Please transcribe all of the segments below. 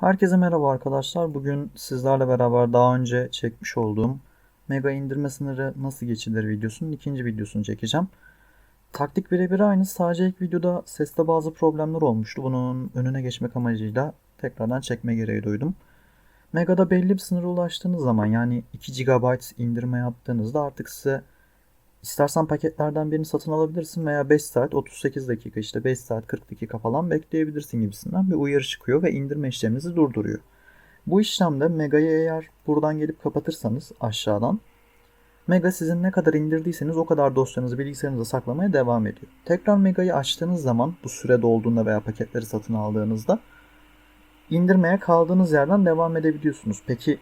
Herkese merhaba arkadaşlar. Bugün sizlerle beraber daha önce çekmiş olduğum mega indirme sınırı nasıl geçilir videosunun ikinci videosunu çekeceğim. Taktik birebir aynı. Sadece ilk videoda seste bazı problemler olmuştu. Bunun önüne geçmek amacıyla tekrardan çekme gereği duydum. Mega'da belli bir sınıra ulaştığınız zaman yani 2 GB indirme yaptığınızda artık size istersen paketlerden birini satın alabilirsin veya 5 saat 38 dakika işte 5 saat 40 dakika falan bekleyebilirsin gibisinden bir uyarı çıkıyor ve indirme işleminizi durduruyor. Bu işlemde Mega'yı eğer buradan gelip kapatırsanız aşağıdan Mega sizin ne kadar indirdiyseniz o kadar dosyanızı bilgisayarınıza saklamaya devam ediyor. Tekrar Mega'yı açtığınız zaman bu süre dolduğunda veya paketleri satın aldığınızda indirmeye kaldığınız yerden devam edebiliyorsunuz. Peki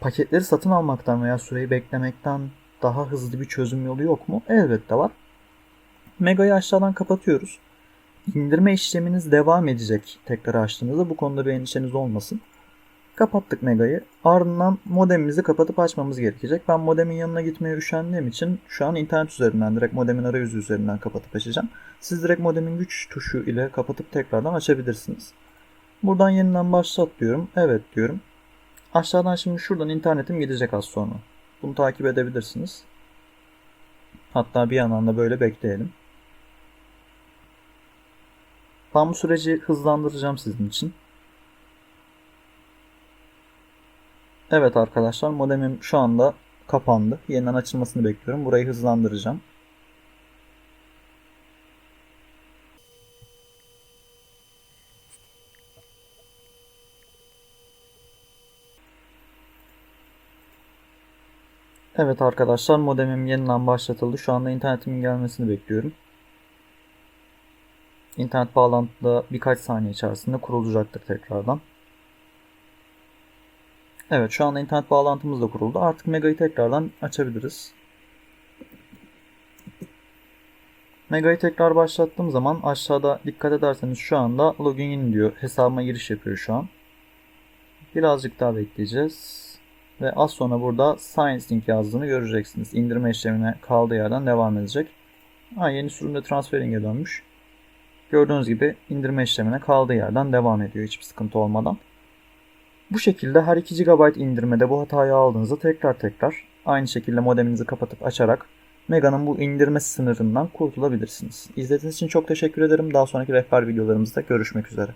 paketleri satın almaktan veya süreyi beklemekten daha hızlı bir çözüm yolu yok mu? Elbette var. Mega'yı aşağıdan kapatıyoruz. İndirme işleminiz devam edecek tekrar açtığınızda bu konuda bir endişeniz olmasın. Kapattık Mega'yı. Ardından modemimizi kapatıp açmamız gerekecek. Ben modemin yanına gitmeye üşendiğim için şu an internet üzerinden direkt modemin arayüzü üzerinden kapatıp açacağım. Siz direkt modemin güç tuşu ile kapatıp tekrardan açabilirsiniz. Buradan yeniden başlat diyorum. Evet diyorum. Aşağıdan şimdi şuradan internetim gidecek az sonra. Bunu takip edebilirsiniz. Hatta bir yandan da böyle bekleyelim. Ben bu süreci hızlandıracağım sizin için. Evet arkadaşlar modemim şu anda kapandı. Yeniden açılmasını bekliyorum. Burayı hızlandıracağım. Evet arkadaşlar modemim yeniden başlatıldı. Şu anda internetimin gelmesini bekliyorum. İnternet bağlantı da birkaç saniye içerisinde kurulacaktır tekrardan. Evet şu anda internet bağlantımız da kuruldu. Artık Mega'yı tekrardan açabiliriz. Mega'yı tekrar başlattığım zaman aşağıda dikkat ederseniz şu anda login in diyor. Hesabıma giriş yapıyor şu an. Birazcık daha bekleyeceğiz. Ve az sonra burada Science Link yazdığını göreceksiniz. İndirme işlemine kaldığı yerden devam edecek. Ha, yeni sürümde transfering'e dönmüş. Gördüğünüz gibi indirme işlemine kaldığı yerden devam ediyor hiçbir sıkıntı olmadan. Bu şekilde her 2 GB indirmede bu hatayı aldığınızda tekrar tekrar aynı şekilde modeminizi kapatıp açarak Mega'nın bu indirme sınırından kurtulabilirsiniz. İzlediğiniz için çok teşekkür ederim. Daha sonraki rehber videolarımızda görüşmek üzere.